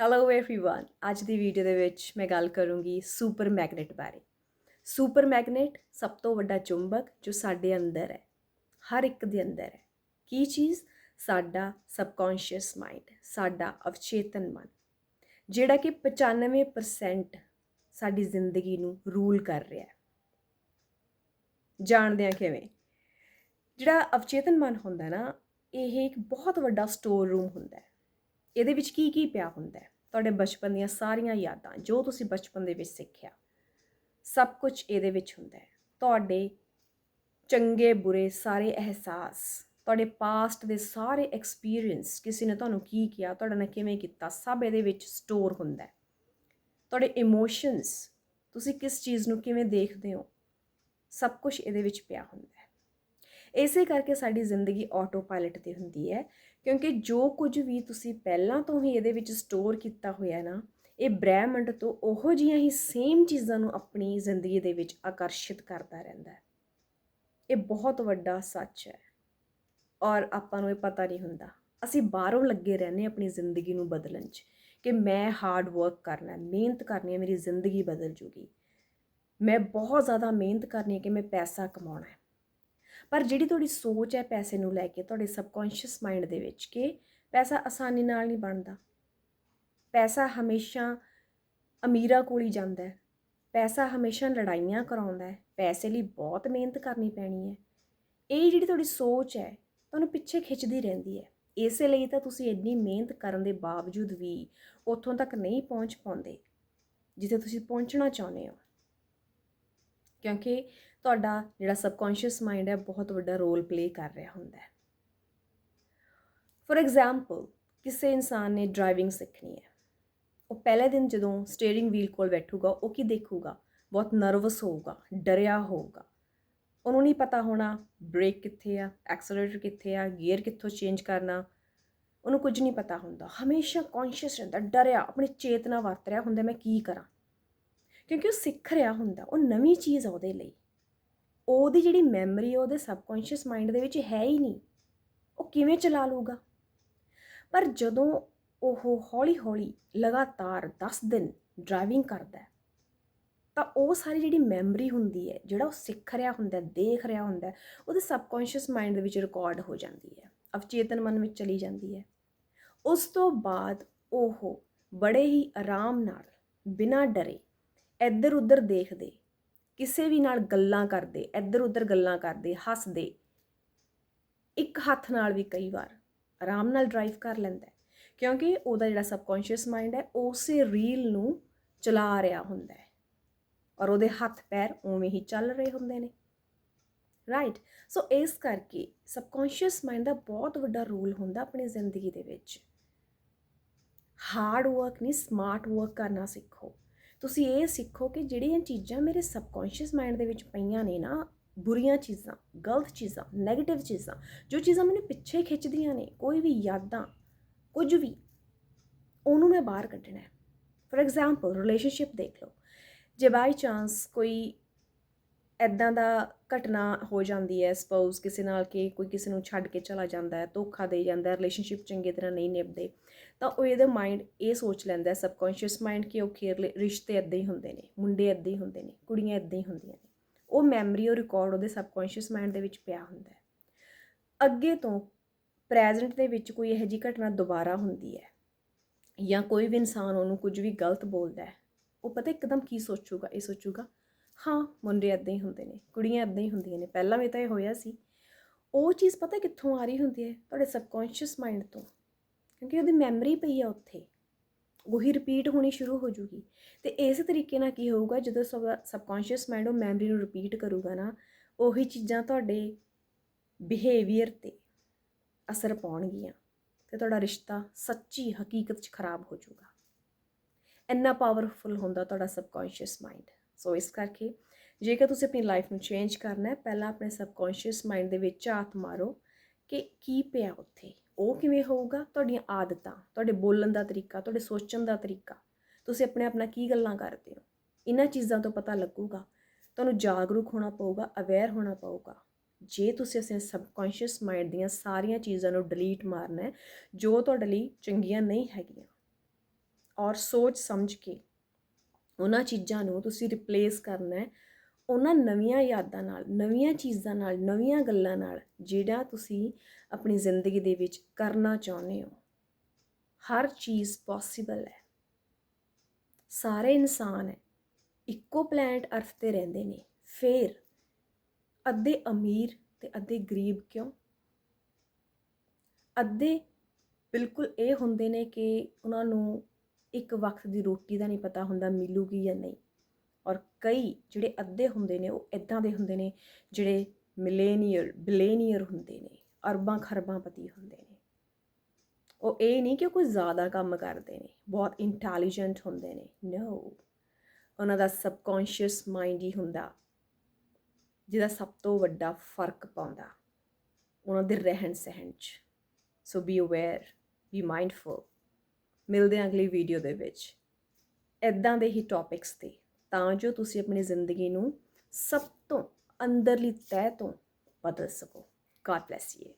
Hello everyone ਅੱਜ ਦੀ video ਦੇ ਵਿੱਚ ਮੈਂ ਗੱਲ ਕਰੂੰਗੀ ਸੁਪਰ ਮੈਗਨੇਟ ਬਾਰੇ ਸੁਪਰ ਮੈਗਨੇਟ ਸਭ ਤੋਂ ਵੱਡਾ ਚੁੰਬਕ ਜੋ ਸਾਡੇ ਅੰਦਰ ਹੈ ਹਰ ਇੱਕ ਦੇ ਅੰਦਰ ਹੈ ਕੀ ਚੀਜ਼ ਸਾਡਾ ਸਬਕੌਂਸ਼ੀਅਸ ਮਾਈਂਡ ਸਾਡਾ ਅਵਚੇਤਨ ਮਨ ਜਿਹੜਾ ਕਿ 95% ਸਾਡੀ ਜ਼ਿੰਦਗੀ ਨੂੰ ਰੂਲ ਕਰ ਰਿਹਾ ਹੈ ਜਾਣਦੇ ਆ ਕਿਵੇਂ ਜਿਹੜਾ ਅਵਚੇਤਨ ਮਨ ਹੁੰਦਾ ਨਾ ਇਹ ਇੱਕ ਬਹੁਤ ਵੱਡਾ ਸਟੋਰ ਰੂਮ ਹੁੰਦਾ ਹੈ ਇਹਦੇ ਵਿੱਚ ਕੀ ਕੀ ਪਿਆ ਹੁੰਦਾ ਹੈ ਤੁਹਾਡੇ ਬਚਪਨ ਦੀਆਂ ਸਾਰੀਆਂ ਯਾਦਾਂ, ਜੋ ਤੁਸੀਂ ਬਚਪਨ ਦੇ ਵਿੱਚ ਸਿੱਖਿਆ, ਸਭ ਕੁਝ ਇਹਦੇ ਵਿੱਚ ਹੁੰਦਾ ਹੈ। ਤੁਹਾਡੇ ਚੰਗੇ, ਬੁਰੇ ਸਾਰੇ ਅਹਿਸਾਸ, ਤੁਹਾਡੇ ਪਾਸਟ ਦੇ ਸਾਰੇ ਐਕਸਪੀਰੀਅੰਸ ਕਿਸੇ ਨੇ ਤੁਹਾਨੂੰ ਕੀ ਕੀਤਾ ਤੁਹਾਡੇ ਨਾਲ ਕਿਵੇਂ ਕੀਤਾ, ਸਭ ਇਹਦੇ ਵਿੱਚ ਸਟੋਰ ਹੁੰਦਾ ਹੈ। ਤੁਹਾਡੇ ਇਮੋਸ਼ਨਸ ਤੁਸੀਂ ਕਿਸ ਚੀਜ਼ ਨੂੰ ਕਿਵੇਂ ਦੇਖਦੇ ਹੋ, ਸਭ ਕੁਝ ਇਹਦੇ ਵਿੱਚ ਪਿਆ ਹੁੰਦਾ ਹੈ। ਇਸੇ ਕਰਕੇ ਸਾਡੀ ਜ਼ਿੰਦਗੀ ਆਟੋ ਪਾਇਲਟ ਤੇ ਹੁੰਦੀ ਹੈ। ਕਿਉਂਕਿ ਜੋ ਕੁਝ ਵੀ ਤੁਸੀਂ ਪਹਿਲਾਂ ਤੋਂ ਹੀ ਇਹਦੇ ਵਿੱਚ ਸਟੋਰ ਕੀਤਾ ਹੋਇਆ ਨਾ, ਇਹ ਬ੍ਰਹਿਮੰਡ ਤੋਂ ਉਹੋ ਜਿਹੀਆਂ ਹੀ ਸੇਮ ਚੀਜ਼ਾਂ ਨੂੰ ਆਪਣੀ ਜ਼ਿੰਦਗੀ ਦੇ ਵਿੱਚ ਆਕਰਸ਼ਿਤ ਕਰਦਾ ਰਹਿੰਦਾ ਹੈ। ਇਹ ਬਹੁਤ ਵੱਡਾ ਸੱਚ ਹੈ। ਔਰ ਆਪਾਂ ਨੂੰ ਇਹ ਪਤਾ ਨਹੀਂ ਹੁੰਦਾ। ਅਸੀਂ ਬਾਹਰੋਂ ਲੱਗੇ ਰਹਿੰਦੇ ਆਪਣੀ ਜ਼ਿੰਦਗੀ ਨੂੰ ਬਦਲਣ 'ਚ ਕਿ ਮੈਂ ਹਾਰਡ ਵਰਕ ਕਰਨਾ ਹੈ, ਮਿਹਨਤ ਕਰਨੀ ਹੈ, ਮੇਰੀ ਜ਼ਿੰਦਗੀ ਬਦਲ ਜੂਗੀ। ਮੈਂ ਬਹੁਤ ਜ਼ਿਆਦਾ ਮਿਹਨਤ ਕਰਨੀ ਹੈ ਕਿ ਮੈਂ ਪੈਸਾ ਕਮਾਉਣਾ ਹੈ। ਪਰ ਜਿਹੜੀ ਤੁਹਾਡੀ ਸੋਚ ਹੈ ਪੈਸੇ ਨੂੰ ਲੈ ਕੇ, ਤੁਹਾਡੇ ਸਬਕੌਂਸ਼ੀਅਸ ਮਾਈਂਡ ਦੇ ਵਿੱਚ ਕਿ ਪੈਸਾ ਆਸਾਨੀ ਨਾਲ ਨਹੀਂ ਬਣਦਾ। ਪੈਸਾ ਹਮੇਸ਼ਾ ਅਮੀਰਾਂ ਕੋਲ ਹੀ ਜਾਂਦਾ ਹੈ। ਪੈਸਾ ਹਮੇਸ਼ਾ ਲੜਾਈਆਂ ਕਰਾਉਂਦਾ ਹੈ। ਪੈਸੇ ਲਈ ਬਹੁਤ ਮਿਹਨਤ ਕਰਨੀ ਪੈਣੀ ਹੈ। ਇਹ ਜਿਹੜੀ ਤੁਹਾਡੀ ਸੋਚ ਹੈ, ਤੁਹਾਨੂੰ ਪਿੱਛੇ ਖਿੱਚਦੀ ਰਹਿੰਦੀ ਹੈ। ਇਸੇ ਲਈ ਤਾਂ ਤੁਸੀਂ ਇੰਨੀ ਮਿਹਨਤ ਕਰਨ ਦੇ ਬਾਵਜੂਦ ਵੀ ਉੱਥੋਂ ਤੱਕ ਨਹੀਂ ਪਹੁੰਚ ਪਾਉਂਦੇ, ਜਿੱਥੇ ਤੁਸੀਂ ਪਹੁੰਚਣਾ ਚਾਹੁੰਦੇ ਹੋ। ਕਿਉਂਕਿ ਤੁਹਾਡਾ ਜਿਹੜਾ ਸਬਕੌਂਸ਼ੀਅਸ ਮਾਈਂਡ ਹੈ, ਬਹੁਤ ਵੱਡਾ ਰੋਲ ਪਲੇ ਕਰ ਰਿਹਾ ਹੁੰਦਾ ਹੈ। ਫੋਰ ਐਗਜ਼ਾਮਪਲ ਕਿਸੇ ਇਨਸਾਨ ਨੇ ਡਰਾਈਵਿੰਗ ਸਿੱਖਣੀ ਹੈ। ਉਹ ਪਹਿਲੇ ਦਿਨ ਜਦੋਂ ਸਟੀਅਰਿੰਗ ਵੀਲ ਕੋਲ ਬੈਠੂਗਾ, ਉਹ ਕੀ ਦੇਖੂਗਾ? ਬਹੁਤ ਨਰਵਸ ਹੋਊਗਾ, ਡਰਿਆ ਹੋਊਗਾ। ਉਹਨੂੰ ਨਹੀਂ ਪਤਾ ਹੋਣਾ ਬ੍ਰੇਕ ਕਿੱਥੇ ਆ ਐਕਸਲਰੇਟਰ ਕਿੱਥੇ ਆ ਗੀਅਰ ਕਿੱਥੋਂ ਚੇਂਜ ਕਰਨਾ। ਉਹਨੂੰ ਕੁਝ ਨਹੀਂ ਪਤਾ ਹੁੰਦਾ। ਹਮੇਸ਼ਾ ਕੌਨਸ਼ੀਅਸ ਰਹਿੰਦਾ, ਡਰਿਆ, ਆਪਣੀ ਚੇਤਨਾ ਵਰਤ ਰਿਹਾ ਹੁੰਦਾ, ਮੈਂ ਕੀ ਕਰਾਂ? ਕਿਉਂਕਿ ਉਹ ਸਿੱਖ ਰਿਹਾ ਹੁੰਦਾ, ਉਹ ਨਵੀਂ ਚੀਜ਼ ਆ ਉਹਦੇ ਲਈ। ਉਹਦੀ ਜਿਹੜੀ ਮੈਮਰੀ ਉਹਦੇ ਸਬਕੌਂਸ਼ੀਅਸ ਮਾਈਂਡ ਦੇ ਵਿੱਚ ਹੈ ਹੀ ਨਹੀਂ। ਉਹ ਕਿਵੇਂ ਚਲਾ ਲੂਗਾ ਪਰ ਜਦੋਂ ਉਹ ਹੌਲੀ-ਹੌਲੀ ਲਗਾਤਾਰ 10 ਦਿਨ ਡਰਾਈਵਿੰਗ ਕਰਦਾ ਤਾਂ ਉਹ ਸਾਰੀ ਜਿਹੜੀ ਮੈਮਰੀ ਹੁੰਦੀ ਹੈ, ਜਿਹੜਾ ਉਹ ਸਿੱਖ ਰਿਹਾ ਹੁੰਦਾ ਦੇਖ ਰਿਹਾ ਹੁੰਦਾ ਉਹਦੇ ਸਬਕੌਂਸ਼ੀਅਸ ਮਾਈਂਡ ਦੇ ਵਿੱਚ ਰਿਕਾਰਡ ਹੋ ਜਾਂਦੀ ਹੈ, ਅਵਚੇਤਨ ਮਨ ਵਿੱਚ ਚਲੀ ਜਾਂਦੀ ਹੈ। ਉਸ ਤੋਂ ਬਾਅਦ ਉਹ ਬੜੇ ਹੀ ਆਰਾਮ ਨਾਲ ਬਿਨਾਂ ਡਰੇ ਇੱਧਰ ਉੱਧਰ ਦੇਖਦੇ, ਕਿਸੇ ਵੀ ਨਾਲ ਗੱਲਾਂ ਕਰਦੇ ਇੱਧਰ ਉੱਧਰ ਗੱਲਾਂ ਕਰਦੇ, ਹੱਸਦੇ। ਇੱਕ ਹੱਥ ਨਾਲ ਵੀ ਕਈ ਵਾਰ ਆਰਾਮ ਨਾਲ ਡਰਾਈਵ ਕਰ ਲੈਂਦਾ ਕਿਉਂਕਿ ਉਹਦਾ ਜਿਹੜਾ ਸਬਕੌਂਸ਼ੀਅਸ ਮਾਈਂਡ ਹੈ ਉਸੇ ਰੀਲ ਨੂੰ ਚਲਾ ਰਿਹਾ ਹੁੰਦਾ ਹੈ ਔਰ ਉਹਦੇ ਹੱਥ ਪੈਰ ਉਵੇਂ ਹੀ ਚੱਲ ਰਹੇ ਹੁੰਦੇ ਨੇ। ਰਾਈਟ ਸੋ ਇਸ ਕਰਕੇ ਸਬਕੌਂਸ਼ੀਅਸ ਮਾਈਂਡ ਦਾ ਬਹੁਤ ਵੱਡਾ ਰੋਲ ਹੁੰਦਾ ਆਪਣੀ ਜ਼ਿੰਦਗੀ ਦੇ ਵਿੱਚ। ਹਾਰਡ ਵਰਕ ਨਹੀਂ ਸਮਾਰਟ ਵਰਕ ਕਰਨਾ ਸਿੱਖੋ। ਤੁਸੀਂ ਇਹ ਸਿੱਖੋ ਕਿ ਜਿਹੜੀਆਂ ਚੀਜ਼ਾਂ ਮੇਰੇ ਸਬਕੌਂਸ਼ੀਅਸ ਮਾਈਂਡ ਦੇ ਵਿੱਚ ਪਈਆਂ ਨੇ ਨਾ, ਬੁਰੀਆਂ ਚੀਜ਼ਾਂ, ਗਲਤ ਚੀਜ਼ਾਂ 네ਗੇਟਿਵ ਚੀਜ਼ਾਂ, ਜੋ ਚੀਜ਼ਾਂ ਮੈਨੂੰ ਪਿੱਛੇ ਖਿੱਚਦੀਆਂ ਨੇ, ਕੋਈ ਵੀ ਯਾਦਾਂ, ਕੁਝ ਵੀ, ਉਹਨੂੰ ਮੈਂ ਬਾਹਰ ਕੱਢਣਾ ਹੈ। ਫੋਰ ਐਗਜ਼ਾਮਪਲ ਰਿਲੇਸ਼ਨਸ਼ਿਪ ਦੇਖ ਲਓ। ਜੇ ਬਾਈ ਚਾਂਸ ਕੋਈ ਇੱਦਾਂ ਦਾ ਘਟਨਾ ਹੋ ਜਾਂਦੀ ਹੈ ਸਪੋਜ਼ ਕਿਸੇ ਨਾਲ ਕਿ ਕੋਈ ਕਿਸੇ ਨੂੰ ਛੱਡ ਕੇ ਚਲਾ ਜਾਂਦਾ ਹੈ, ਧੋਖਾ ਦੇ ਜਾਂਦਾ ਰਿਲੇਸ਼ਨਸ਼ਿਪ ਚੰਗੀ ਤਰ੍ਹਾਂ ਨਹੀਂ ਨਿਭਦੇ, ਤਾਂ ਉਹ ਇਹਦਾ ਮਾਈਂਡ ਇਹ ਸੋਚ ਲੈਂਦਾ ਹੈ ਸਬਕੌਂਸ਼ੀਅਸ ਮਾਈਂਡ ਕਿ ਓਕੇ ਰਿਸ਼ਤੇ ਇੱਦਾਂ ਹੀ ਹੁੰਦੇ ਨੇ, ਮੁੰਡੇ ਇੱਦਾਂ ਹੀ ਹੁੰਦੇ ਨੇ, ਕੁੜੀਆਂ ਇੱਦਾਂ ਹੀ ਹੁੰਦੀਆਂ ਨੇ, ਉਹ ਮੈਮਰੀ ਉਹ ਰਿਕਾਰਡ ਉਹਦੇ ਸਬਕੌਂਸ਼ੀਅਸ ਮਾਈਂਡ ਦੇ ਵਿੱਚ ਪਿਆ ਹੁੰਦਾ ਹੈ। ਅੱਗੇ ਤੋਂ ਪ੍ਰੈਜ਼ੈਂਟ ਦੇ ਵਿੱਚ ਕੋਈ ਇਹੋ ਜਿਹੀ ਘਟਨਾ ਦੁਬਾਰਾ ਹੁੰਦੀ ਹੈ ਜਾਂ ਕੋਈ ਵੀ ਇਨਸਾਨ ਉਹਨੂੰ ਕੁਝ ਵੀ ਗਲਤ ਬੋਲਦਾ ਹੈ, ਉਹ ਪਤਾ ਇੱਕਦਮ ਕੀ ਸੋਚੂਗਾ, ਇਹ ਸੋਚੂਗਾ ਹਾਂ, ਮੁੰਡੇ ਐਦਾਂ ਹੀ ਹੁੰਦੇ ਨੇ, ਕੁੜੀਆਂ ਐਦਾਂ ਹੀ ਹੁੰਦੀਆਂ ਨੇ, ਪਹਿਲਾਂ ਵੀ ਤਾਂ ਇਹ ਹੋਇਆ ਸੀ। ਉਹ ਚੀਜ਼ ਪਤਾ ਕਿੱਥੋਂ ਆ ਰਹੀ ਹੁੰਦੀ ਹੈ? ਤੁਹਾਡੇ ਸਬਕੌਂਸ਼ੀਅਸ ਮਾਈਂਡ ਤੋਂ। ਕਿਉਂਕਿ ਉਹਦੀ ਮੈਮਰੀ ਪਈ ਆ ਉੱਥੇ। ਉਹੀ ਰਿਪੀਟ ਹੋਣੀ ਸ਼ੁਰੂ ਹੋ ਜੂਗੀ। ਤੇ ਇਸੇ ਤਰੀਕੇ ਨਾਲ ਕੀ ਹੋਊਗਾ, ਜਦੋਂ ਸਬਕੌਂਸ਼ੀਅਸ ਮਾਈਂਡ ਉਹ ਮੈਮਰੀ ਨੂੰ ਰਿਪੀਟ ਕਰੂਗਾ ਨਾ, ਉਹੀ ਚੀਜ਼ਾਂ ਤੁਹਾਡੇ ਬਿਹੇਵੀਅਰ ਤੇ ਅਸਰ ਪਾਉਣਗੀਆਂ। ਤੇ ਤੁਹਾਡਾ ਰਿਸ਼ਤਾ ਸੱਚੀ ਹਕੀਕਤ 'ਚ ਖਰਾਬ ਹੋ ਜਾਊਗਾ ਇੰਨਾ ਪਾਵਰਫੁਲ ਹੁੰਦਾ ਤੁਹਾਡਾ ਸਬਕੌਂਸ਼ੀਅਸ ਮਾਈਂਡ ਸੋ ਇਸ ਕਰਕੇ ਜੇਕਰ ਤੁਸੀਂ ਆਪਣੀ ਲਾਈਫ ਨੂੰ ਚੇਂਜ ਕਰਨਾ ਹੈ, ਪਹਿਲਾਂ ਆਪਣੇ ਸਬਕੌਂਸ਼ੀਅਸ ਮਾਈਂਡ ਦੇ ਵਿੱਚ ਝਾਤ ਮਾਰੋ ਕਿ ਕੀ ਪਿਆ ਉੱਥੇ? ਉਹ ਕਿਵੇਂ ਹੋਊਗਾ? ਤੁਹਾਡੀਆਂ ਆਦਤਾਂ, ਤੁਹਾਡੇ ਬੋਲਣ ਦਾ ਤਰੀਕਾ, ਤੁਹਾਡੇ ਸੋਚਣ ਦਾ ਤਰੀਕਾ, ਤੁਸੀਂ ਆਪਣੇ ਆਪਣਾ ਕੀ ਗੱਲਾਂ ਕਰਦੇ ਹੋ? ਇਹਨਾਂ ਚੀਜ਼ਾਂ ਤੋਂ ਪਤਾ ਲੱਗੂਗਾ, ਤੁਹਾਨੂੰ ਜਾਗਰੂਕ ਹੋਣਾ ਪਊਗਾ ਅਵੇਅਰ ਹੋਣਾ ਪਊਗਾ। ਜੇ ਤੁਸੀਂ ਆਪਣੇ ਸਬਕੌਂਸ਼ੀਅਸ ਮਾਈਂਡ ਦੀਆਂ ਸਾਰੀਆਂ ਚੀਜ਼ਾਂ ਨੂੰ ਡਿਲੀਟ ਮਾਰਨਾ ਹੈ, ਜੋ ਤੁਹਾਡੇ ਲਈ ਚੰਗੀਆਂ ਨਹੀਂ ਹੈਗੀਆਂ, ਔਰ ਸੋਚ ਸਮਝ ਕੇ ਉਹਨਾਂ ਚੀਜ਼ਾਂ ਨੂੰ ਤੁਸੀਂ ਰਿਪਲੇਸ ਕਰਨਾ ਹੈ। ਉਹਨਾਂ ਨਵੀਆਂ ਯਾਦਾਂ ਨਾਲ, ਨਵੀਆਂ ਚੀਜ਼ਾਂ ਨਾਲ, ਨਵੀਆਂ ਗੱਲਾਂ ਨਾਲ ਜਿਹੜਾ ਤੁਸੀਂ ਆਪਣੀ ਜ਼ਿੰਦਗੀ ਦੇ ਵਿੱਚ ਕਰਨਾ ਚਾਹੁੰਦੇ ਹੋ। ਹਰ ਚੀਜ਼ ਪੋਸੀਬਲ ਹੈ। ਸਾਰੇ ਇਨਸਾਨ ਹੈ। ਇੱਕੋ ਪਲੈਨਟ ਅਰਥ ਤੇ ਰਹਿੰਦੇ ਨੇ। ਫੇਰ ਅੱਧੇ ਅਮੀਰ ਤੇ ਅੱਧੇ ਗਰੀਬ ਕਿਉਂ? ਅੱਧੇ ਬਿਲਕੁਲ ਇਹ ਹੁੰਦੇ ਨੇ ਕਿ ਉਹਨਾਂ ਨੂੰ ਇੱਕ ਵਕਤ ਦੀ ਰੋਟੀ ਦਾ ਨਹੀਂ ਪਤਾ ਹੁੰਦਾ ਮਿਲੂਗੀ ਜਾਂ ਨਹੀਂ। ਔਰ ਕਈ ਜਿਹੜੇ ਅੱਧੇ ਹੁੰਦੇ ਨੇ, ਉਹ ਇਦਾਂ ਦੇ ਹੁੰਦੇ ਨੇ, ਜਿਹੜੇ ਮਿਲੇਨੀਅਰ ਬਿਲੇਨੀਅਰ ਹੁੰਦੇ ਨੇ, ਅਰਬਾਂ ਖਰਬਾਂ ਪਤੀ ਹੁੰਦੇ ਨੇ। ਉਹ ਇਹ ਨਹੀਂ ਕਿ ਉਹ ਕੋਈ ਜ਼ਿਆਦਾ ਕੰਮ ਕਰਦੇ ਨੇ, ਬਹੁਤ ਇੰਟੈਲੀਜੈਂਟ ਹੁੰਦੇ ਨੇ ਨੋ ਉਹਨਾਂ ਦਾ ਸਬਕੌਂਸ਼ੀਅਸ ਮਾਈਂਡ ਹੀ ਹੁੰਦਾ, ਜਿਹਦਾ ਸਭ ਤੋਂ ਵੱਡਾ ਫ਼ਰਕ ਪਾਉਂਦਾ, ਉਹਨਾਂ ਦੇ ਰਹਿਣ ਸਹਿਣ 'ਚ। So be aware be mindful ਮਿਲਦੇ ਹਾਂ ਅਗਲੀ ਵੀਡੀਓ ਦੇ ਵਿੱਚ। ਇਦਾਂ ਦੇ ਹੀ ਟੌਪਿਕਸ ਤੇ। ਤਾਂ ਜੋ ਤੁਸੀਂ ਆਪਣੀ ਜ਼ਿੰਦਗੀ ਨੂੰ ਸਭ ਤੋਂ ਅੰਦਰਲੀ ਤਹਿ ਤੋਂ ਬਦਲ ਸਕੋ। God bless you